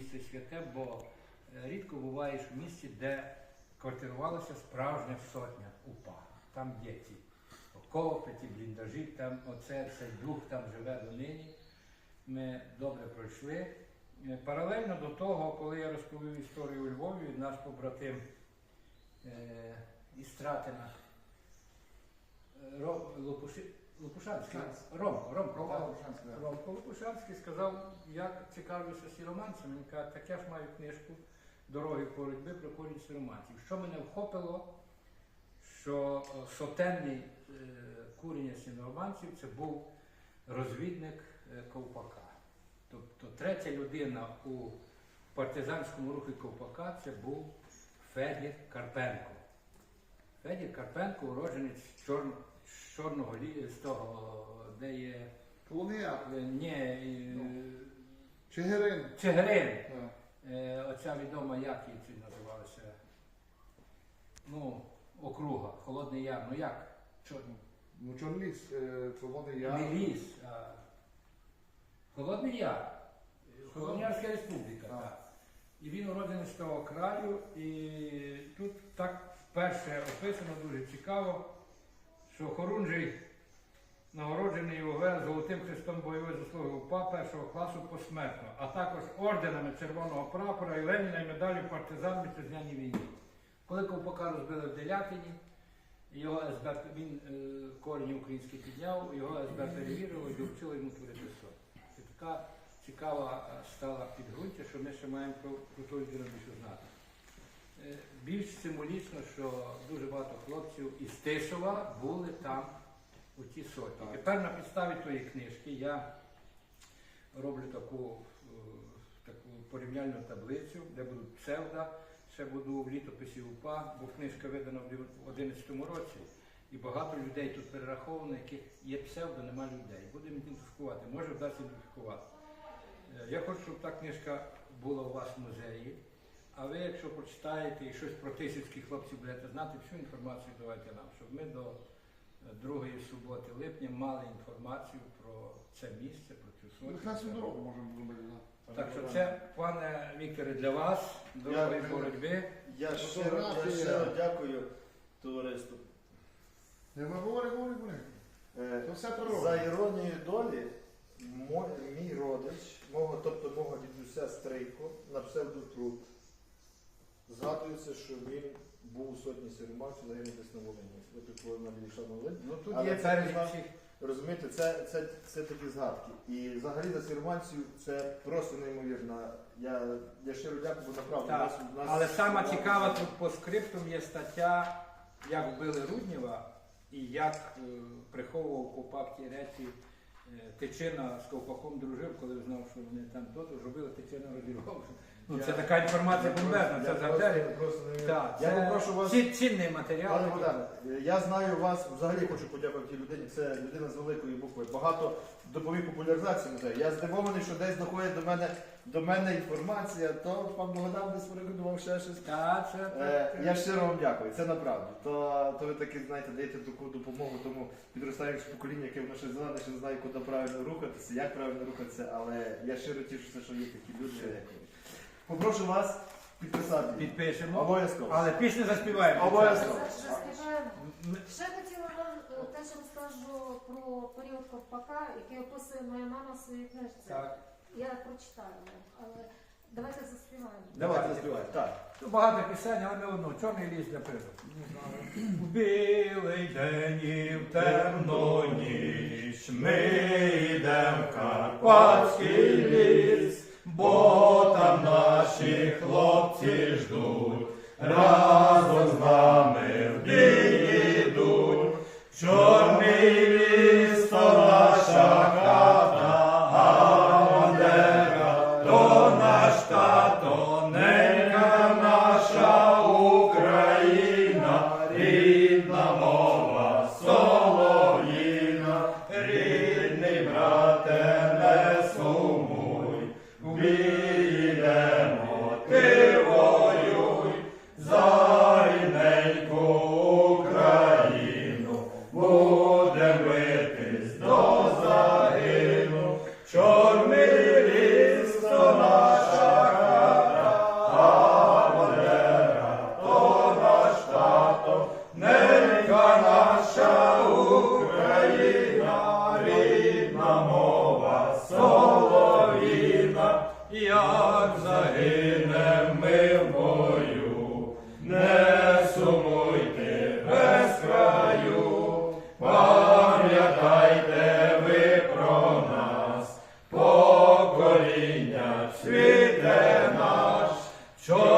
місце святе, бо е, рідко буваєш в місті, де квартирувалася справжня сотня УПА. Там є ті окопи, ті бліндажі, там оце цей дух там живе донині. Ми добре пройшли. Е, Паралельно до того, коли я розповів історію у Львові, наш побратим е, із Стратина е, Лопуши, Лопушанський, Ромко, Ромко, Рома так. Лопушанський, да. Ромко Лопушанський сказав, як цікавлюся сіроманцем. Він каже, так я ж маю книжку Дороги боротьби проходять сіроманців. Що мене вхопило, що е, сотенний е, куріння сіроманців це був розвідник е, Ковпака. Тобто третя людина у партизанському руху Ковпака це був Федір Карпенко. Федір Карпенко уродженець з Чор- з Чорного лі... з того, де є Полуния. е, ні, е, Чигирин. Чигирин. Так. Е, оця відома, як її це називалося? Ну, округа, Холодний Яр. Ну як? Чорний. Ну, Чорліс, е, Червоний Яр. Не ліс, а Холодний Яр. Холодноярська республіка. Так. Так. І він уроджений з того краю. І тут так вперше описано дуже цікаво, що Хорунжий нагороджений УВ Золотим Христом бойової заслуги УПА першого класу посмертно, а також орденами Червоного прапора і Леніна і медаллю партизан вітчизняні війни. Коли Ковпака розбили в Делятині, його СБ, він е, корінь український підняв, його СБ перевірило і доручило йому творити сон. Це така цікава е, стала підґрунтя, що ми ще маємо про, про ту людину більше знати. Е, Більш символічно, що дуже багато хлопців із Тисова були там у тій сотні. Тепер на підставі тої книжки я роблю таку, е, таку порівняльну таблицю, де будуть псевда, ще буду в літописі УПА, бо книжка видана в 2011 році. І багато людей тут перераховано, яких є псевдо, нема людей. Будемо ідентифікувати, може вдасться ідентифікувати. Е, Я хочу, щоб та книжка була у вас в музеї. А ви, якщо прочитаєте і щось про тисячських хлопців будете знати, всю інформацію давайте нам, щоб ми до е, другої суботи липня мали інформацію про це місце, про цю сотню. Хресну дорогу можемо зробити. да. Так що це, пане Вікторе, для вас, дорогої Дякую. боротьби. Я щиро, я Фотографія. щиро дякую товариству. Не, ми говори, говори, говори. Е, То все природа. За іронією долі, мой, мій родич, мого, тобто мого дідуся Стрийко, на псевдотруд, згадується, що він був у сотні сірмачів, загинув десь на Волині. Ви на Біліша на Волині. Ну тут є перелік всіх. Розумієте, це, це, це такі згадки. І взагалі за сірманців це просто неймовірно. Я, я щиро дякую, бо направду Так, нас, нас Але сама цікава тут по скриптум є стаття, як вбили Руднєва і як е, приховував Ковпак ті речі. Е, Тичина з Ковпаком дружив, коли знав, що вони там тут робили, Тичина розірвав. Ну, це така інформація бомбезна, це я просто- просто не- Так, Я це попрошу вас- ці- цінний матеріал. Пане. Богдане, я знаю вас, взагалі хочу подякувати тій людині. Це людина з великої букви. Багато допоміг популяризації музею. Я здивований, що десь доходить до мене до мене інформація, то пан Богдан десь порекомендував ще щось. Та, це, Е, так, я щиро вам дякую, це направду. То, то ви таки знаєте, даєте таку допомогу тому підростаючому поколінню, яке воно ще зелене, ще не знає, куди правильно рухатися, як правильно рухатися, але я щиро тішуся, що є такі люди. Попрошу вас підписати. Підпишемо. Обов'язково. Але пісню заспіваємо. Обов'язково. Заспіваємо. Ще хотіла вам е, теж розкажу про період Ковпака, який описує моя мама в своїй книжці. Так. Я прочитаю але давайте заспіваємо. Давайте заспіваємо. Так. Ну, багато пісень, але не одну. Чорний ліс для прикладу. В білий день і в темну ніч ми йдем в Карпатський ліс, Namo Sure.